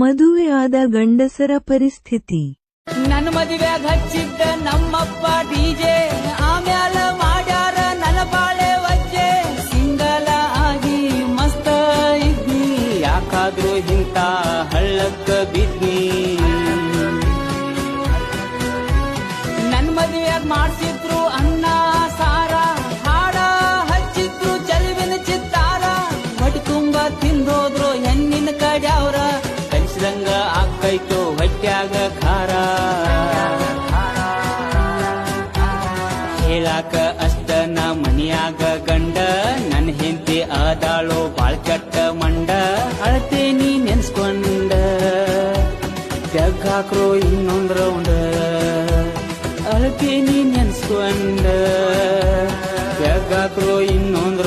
ಮದುವೆಯಾದ ಗಂಡಸರ ಪರಿಸ್ಥಿತಿ. ನನ್ನ ಮದುವೆ ಹಚ್ಚಿದ್ದ ನಮ್ಮಪ್ಪ ಡಿಜೆ ಆಮ್ಯಾಲ ಮಾಡ್ಯಾರ ನನ್ನ ಬಾಳೆ ವಜ್ಜೆ. ಸಿಂಗಲ ಆಗಿ ಮಸ್ತ ಇದ್ನಿ. ಯಾಕಾದ್ರೂ ಇಂತ ಹಳ್ಳಕ್ಕ ಬಿದ್ನಿ. ನನ್ನ ಮದುವೆ ಮಾಡ್ಸಿದ್ರು ಅನ್ನ, ಸಾರ, ಹಾಡ, ಹಚ್ಚಿದ್ರು ಚಲುವಿನ ಚಿತ್ತಾರ. ಹೊಟ್ಟೆ ತುಂಬ ತಿಂದೋದ್ರು ಹೆಣ್ಣಿನ ಕಡ್ಯಾವ ಆಕೈತು ಹೊಟ್ಯಾಗ ಖಾರ. ಹೇಳಾಕ ಅಷ್ಟ ನಾ ಮನಿಯಾಗ ಗಂಡ ನನ್ನ ಹೆಂಡತಿ ಆದಾಳು ಬಾಳ್ ಕೆಟ್ಟ ಮಂಡ, ಅಳತೆ ನೀ ನೆನ್ಸ್ಕೊಂಡ. ಜಗ್ ಹಾಕ್ರೋ ಇನ್ನೊಂದ್ ರೌಂಡ್ ನೀ ನೆನ್ಸ್ಕೊಂಡ. ಜಗ್ ಹಾಕ್ರೋ ಇನ್ನೊಂದ್